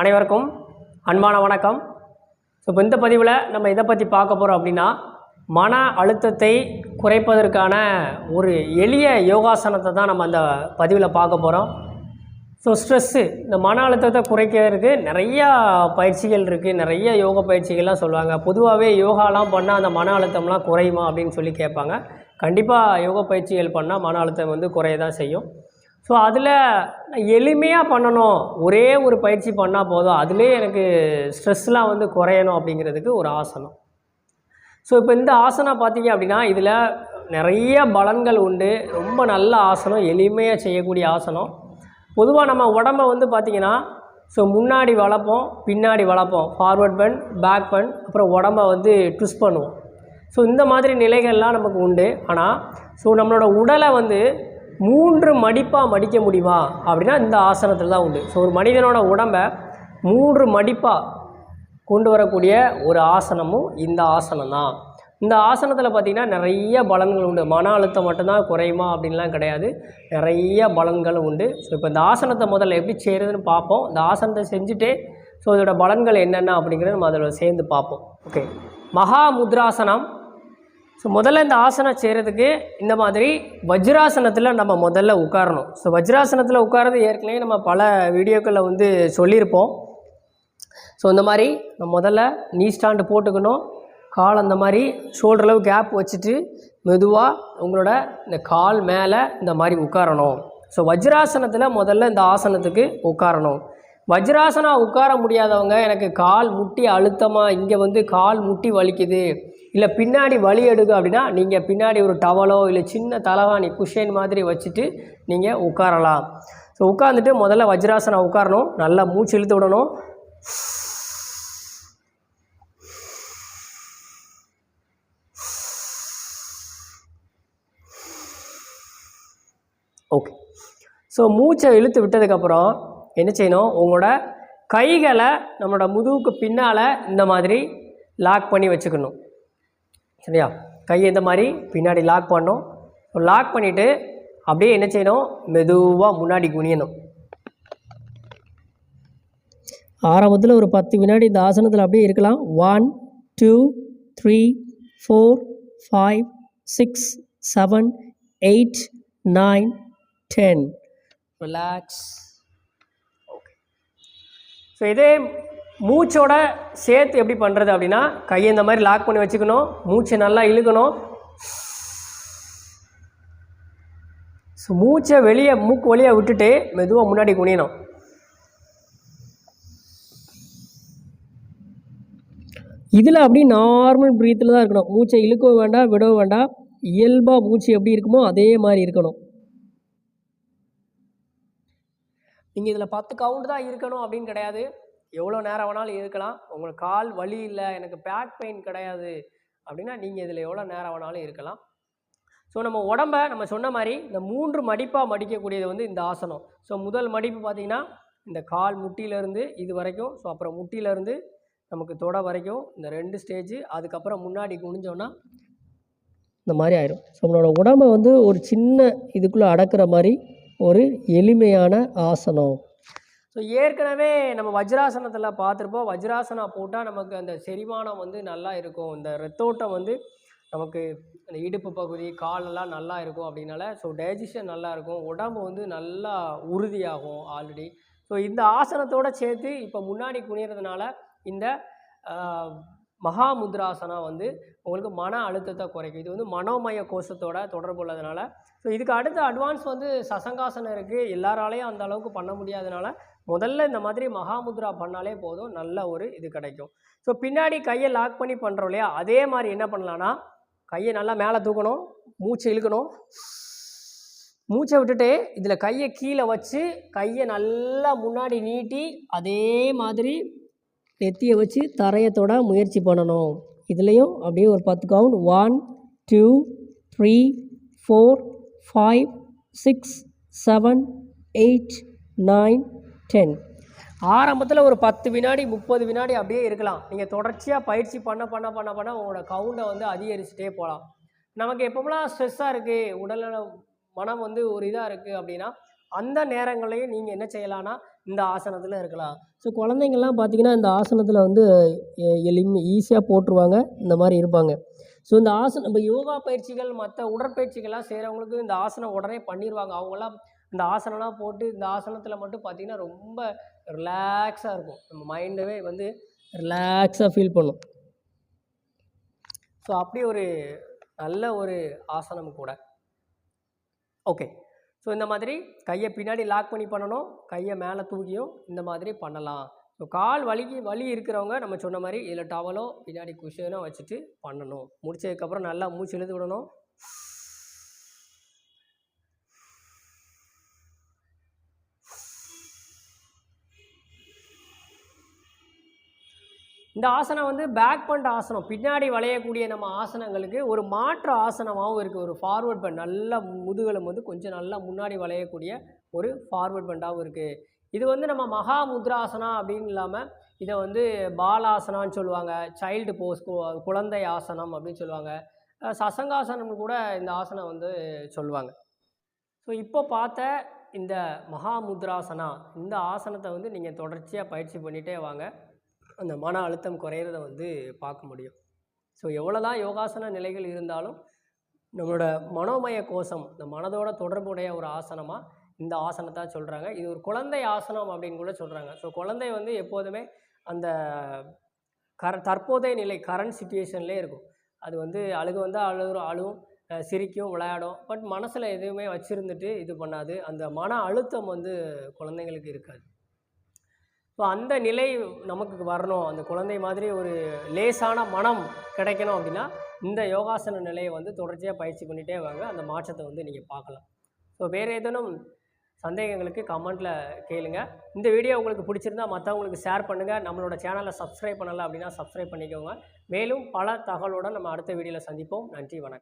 அனைவருக்கும் அன்பான வணக்கம். ஸோ இப்போ இந்த பதிவில் நம்ம இதை பற்றி பார்க்க போகிறோம் அப்படின்னா மன அழுத்தத்தை குறைப்பதற்கான ஒரு எளிய யோகாசனத்தை தான் நம்ம அந்த பதிவில் பார்க்க போகிறோம் ஸோ ஸ்ட்ரெஸ்ஸு இந்த மன அழுத்தத்தை குறைக்கிறதுக்கு நிறையா பயிற்சிகள் இருக்குது நிறைய யோக பயிற்சிகள்லாம் சொல்லுவாங்க. பொதுவாகவே யோகாலாம் பண்ணால் அந்த மன அழுத்தம்லாம் குறையுமா அப்படின்னு சொல்லி கேட்பாங்க. கண்டிப்பாக யோக பயிற்சிகள் பண்ணால் மன அழுத்தம் வந்து குறைய தான் செய்யும். ஸோ அதில் எளிமையாக பண்ணணும். ஒரே ஒரு பயிற்சி பண்ணால் போதும். அதிலே எனக்கு ஸ்ட்ரெஸ்லாம் வந்து குறையணும் அப்படிங்கிறதுக்கு ஒரு ஆசனம். ஸோ இப்போ இந்த ஆசனம் பார்த்தீங்க அப்படின்னா இதில் நிறைய பலன்கள் உண்டு. ரொம்ப நல்ல ஆசனம் எளிமையாக செய்யக்கூடிய ஆசனம். பொதுவாக நம்ம உடம்ப வந்து பார்த்திங்கன்னா ஸோ முன்னாடி வளர்ப்போம் பின்னாடி வளர்ப்போம். ஃபார்வர்ட் பென் பேக் பென் அப்புறம் உடம்ப வந்து ட்விஸ்ட் பண்ணுவோம். ஸோ இந்த மாதிரி நிலைகள்லாம் நமக்கு உண்டு. ஆனால் ஸோ நம்மளோட உடலை வந்து மூன்று மடிப்பாக மடிக்க முடியுமா? அப்படின்னா இந்த ஆசனத்தில் தான் உண்டு. ஸோ ஒரு மனிதனோட உடம்பை மூன்று மடிப்பாக கொண்டு வரக்கூடிய ஒரு ஆசனமும் இந்த ஆசனம் தான். இந்த ஆசனத்தில் பார்த்திங்கன்னா நிறைய பலன்கள் உண்டு. மன அழுத்தம் மட்டும்தான் குறையுமா அப்படின்லாம் கிடையாது. நிறைய பலன்கள் உண்டு. ஸோ இப்போ இந்த ஆசனத்தை முதல்ல எப்படி செய்கிறதுன்னு பார்ப்போம். இந்த ஆசனத்தை செஞ்சுட்டே ஸோ இதோட பலன்கள் என்னென்ன அப்படிங்கிறத நம்ம அதில் சேர்ந்து பார்ப்போம். ஓகே மகா முத்ராசனம் ஸோ முதல்ல இந்த ஆசனம் செய்கிறதுக்கு இந்த மாதிரி வஜ்ராசனத்தில் நம்ம முதல்ல உட்காரணும். ஸோ வஜ்ராசனத்தில் உட்காரது ஏற்கனவே நம்ம பல வீடியோக்களில் வந்து சொல்லியிருப்போம். ஸோ இந்த மாதிரி நம்ம முதல்ல நீ ஸ்டாண்டு போட்டுக்கணும். கால் அந்த மாதிரி ஷோல்டரளவு கேப் வச்சுட்டு மெதுவாக உங்களோட இந்த கால் மேலே இந்த மாதிரி உட்காரணும். ஸோ வஜ்ராசனத்தில் முதல்ல இந்த ஆசனத்துக்கு உட்காரணும். வஜ்ராசனம் உட்கார முடியாதவங்க எனக்கு கால் முட்டி அழுத்தமாக இங்கே வந்து கால் முட்டி வலிக்குது. இல்லை பின்னாடி வலி எடுக்கும் அப்படின்னா நீங்கள் பின்னாடி ஒரு டவலோ இல்லை சின்ன தலவாணி குஷன் மாதிரி வச்சுட்டு நீங்கள் உட்காரலாம். ஸோ உட்காந்துட்டு முதல்ல வஜ்ராசனம் உட்காரணும். நல்லா மூச்சு இழுத்து விடணும். ஓகே ஸோ மூச்சை இழுத்து விட்டதுக்கப்புறம் என்ன செய்யணும்? உங்களோட கைகளை நம்மளோட முதுகுக்கு பின்னால் இந்த மாதிரி லாக் பண்ணி வச்சுக்கணும். சரியா? கையை இந்த மாதிரி பின்னாடி லாக் பண்ணணும். லாக் பண்ணிவிட்டு அப்படியே என்ன செய்யணும்? மெதுவாக முன்னாடி குனியணும். ஆரம்பத்தில் ஒரு பத்து வினாடி இந்த ஆசனத்தில் அப்படியே இருக்கலாம். One two three four five six seven eight nine ten relax okay so இதே மூச்சோட சேர்த்து எப்படி பண்ணுறது அப்படின்னா கையை இந்த மாதிரி லாக் பண்ணி வச்சுக்கணும். மூச்சை நல்லா இழுக்கணும். ஸோ மூச்சை வெளியே மூக்கு வழியாக விட்டுட்டு மெதுவாக முன்னாடி குனியணும். இதில் அப்படி நார்மல் ப்ரீத்தில் தான் இருக்கணும். மூச்சை இழுக்கவும் வேண்டாம் விடவும் வேண்டாம். இயல்பாக மூச்சு எப்படி இருக்குமோ அதே மாதிரி இருக்கணும். நீங்கள் இதில் பத்து கவுண்ட் தான் இருக்கணும் அப்படின்னு கிடையாது. எவ்வளோ நேரம் வேணாலும் இருக்கலாம். உங்களுக்கு கால் வலி இல்லை எனக்கு பேக் பெயின் கிடையாது அப்படின்னா நீங்கள் இதில் எவ்வளோ நேரம் வேணாலும் இருக்கலாம். ஸோ நம்ம உடம்ப நம்ம சொன்ன மாதிரி இந்த மூன்று மடிப்பாக மடிக்கக்கூடியது வந்து இந்த ஆசனம். ஸோ முதல் மடிப்பு பார்த்திங்கன்னா இந்த கால் முட்டியிலேருந்து இது வரைக்கும் ஸோ அப்புறம் முட்டியிலேருந்து நமக்கு தொட வரைக்கும் இந்த ரெண்டு ஸ்டேஜு அதுக்கப்புறம் முன்னாடி குனிஞ்சோன்னா இந்த மாதிரி ஆயிரும். ஸோ நம்மளோட உடம்பை வந்து ஒரு சின்ன இதுக்குள்ளே அடக்கிற மாதிரி ஒரு எளிமையான ஆசனம். ஸோ ஏற்கனவே நம்ம வஜ்ராசனத்தில் பார்த்துருப்போம். வஜ்ராசனா போட்டால் நமக்கு அந்த செரிமானம் வந்து நல்லா இருக்கும். இந்த ரத்தோட்டம் வந்து நமக்கு அந்த இடுப்பு பகுதி காலெல்லாம் நல்லா இருக்கும் அப்படின்னால ஸோ டைஜஷன் நல்லா இருக்கும். உடம்பு வந்து நல்லா உறுதியாகும் ஆல்ரெடி ஸோ இந்த ஆசனத்தோடு சேர்த்து இப்போ முன்னாடி குனியறதுனால இந்த மகா முத்ராசனா வந்து உங்களுக்கு மன அழுத்தத்தை குறைக்கும். இது வந்து மனோமய கோஷத்தோட தொடர்பு உள்ளதுனால. ஸோ இதுக்கு அடுத்த அட்வான்ஸ் வந்து சசங்காசனம் இருக்குது எல்லாராலையும் அந்த அளவுக்கு பண்ண முடியாதனால முதல்ல இந்த மாதிரி மகாமுத்ரா பண்ணாலே போதும். நல்ல ஒரு இது கிடைக்கும். ஸோ பின்னாடி கையை லாக் பண்ணி பண்ணுறோம் இல்லையா? அதே மாதிரி என்ன பண்ணலான்னா கையை நல்லா மேலே தூக்கணும். மூச்சை இழுக்கணும். மூச்சை விட்டுட்டு இதில் கையை கீழே வச்சு கையை நல்லா முன்னாடி நீட்டி அதே மாதிரி நெத்தியை வச்சு தரையை தொட முயற்சி பண்ணணும். இதுலேயும் அப்படியே ஒரு பத்து count one two three four five six seven eight nine ten ஆரம்பத்தில் ஒரு பத்து வினாடி முப்பது வினாடி அப்படியே இருக்கலாம். நீங்கள் தொடர்ச்சியாக பயிற்சி பண்ண பண்ண பண்ண பண்ண உங்களோட கவுண்டை வந்து அதிகரிச்சுட்டே போகலாம். நமக்கு எப்போமெல்லாம் ஸ்ட்ரெஸ்ஸாக இருக்குது உடல்நல மனம் வந்து ஒரு இதாக இருக்குது அப்படின்னா அந்த நேரங்களையும் நீங்கள் என்ன செய்யலான்னா இந்த ஆசனத்தில் இருக்கலாம். ஸோ குழந்தைங்கள்லாம் பார்த்திங்கன்னா இந்த ஆசனத்தில் வந்து எ- எளிமை ஈஸியாக போட்டுருவாங்க. இந்த மாதிரி இருப்பாங்க. ஸோ இந்த ஆசனம் நம்ம யோகா பயிற்சிகள் மற்ற உடற்பயிற்சிகள்லாம் செய்கிறவங்களுக்கு இந்த ஆசனம் உடனே பண்ணிடுவாங்க அவங்களாம் இந்த ஆசனம்லாம் போட்டு இந்த ஆசனத்தில் மட்டும் பார்த்தீங்கன்னா ரொம்ப ரிலாக்ஸாக இருக்கும். நம்ம மைண்டவே வந்து ரிலாக்ஸாக ஃபீல் பண்ணும். ஸோ அப்படி ஒரு நல்ல ஒரு ஆசனம் கூட. ஓகே ஸோ இந்த மாதிரி கையை பின்னாடி லாக் பண்ணி பண்ணணும். கையை மேலே தூக்கியும் இந்த மாதிரி பண்ணலாம். ஸோ கால் வலிக்கு வலி இருக்கிறவங்க நம்ம சொன்ன மாதிரி இதில் டவலோ பின்னாடி குஷனோ வச்சுட்டு பண்ணணும். முடிச்சதுக்கப்புறம் நல்லா மூச்சு இழுத்து விடணும். இந்த ஆசனம் வந்து பேக் பண்ட் ஆசனம். பின்னாடி வளையக்கூடிய நம்ம ஆசனங்களுக்கு ஒரு மாற்று ஆசனமாகவும் இருக்குது ஒரு ஃபார்வர்ட் பண்ட் நல்ல முதுகலும் வந்து கொஞ்சம் நல்லா முன்னாடி வளையக்கூடிய ஒரு ஃபார்வர்ட் பண்டாகவும் இருக்குது இது வந்து நம்ம மகா முத்ராசனா அப்படின்னு இல்லாமல் இதை வந்து பாலாசனான்னு சொல்லுவாங்க. சைல்டு போஸ் குழந்தை ஆசனம் அப்படின்னு சொல்லுவாங்க. சசங்காசனம் கூட இந்த ஆசனம் வந்து சொல்லுவாங்க. ஸோ இப்போ பார்த்த இந்த மகா முத்ராசனா இந்த ஆசனத்தை வந்து நீங்கள் தொடர்ச்சியாக பயிற்சி பண்ணிகிட்டே வாங்க. அந்த மன அழுத்தம் குறையிறத வந்து பார்க்க முடியும். ஸோ எவ்வளோ தான் யோகாசன நிலைகள் இருந்தாலும் நம்மளோட மனோமய கோஷம் இந்த மனதோட தொடர்புடைய ஒரு ஆசனமாக இந்த ஆசனத்தை சொல்கிறாங்க இது ஒரு குழந்தை ஆசனம் அப்படின்னு கூட சொல்கிறாங்க ஸோ குழந்தை வந்து எப்போதுமே அந்த கர தற்போதைய நிலை கரண்ட் சுச்சுவேஷன்லேயே இருக்கும். அது வந்து அழுகு வந்தால் அழுகு அழுவும் சிரிக்கும் விளையாடும். பட் மனசில் எதுவுமே வச்சுருந்துட்டு இது பண்ணாது. அந்த மன அழுத்தம் வந்து குழந்தைங்களுக்கு இருக்காது. ஸோ அந்த நிலை நமக்கு வரணும். அந்த குழந்தை மாதிரி ஒரு லேசான மனம் கிடைக்கணும் அப்படின்னா இந்த யோகாசன நிலையை வந்து தொடர்ச்சியாக பயிற்சி பண்ணிகிட்டே வாங்க. அந்த மாற்றத்தை வந்து நீங்கள் பார்க்கலாம். ஸோ வேறு ஏதேனும் சந்தேகங்களுக்கு கமெண்ட்டில் கேளுங்க. இந்த வீடியோ உங்களுக்கு பிடிச்சிருந்தா மற்றவங்களுக்கு ஷேர் பண்ணுங்கள் நம்மளோட சேனலை சப்ஸ்கிரைப் பண்ணலை அப்படின்னா சப்ஸ்கிரைப் பண்ணிக்கோங்க. மேலும் பல தகவலோடு நம்ம அடுத்த வீடியோவில் சந்திப்போம். நன்றி வணக்கம்.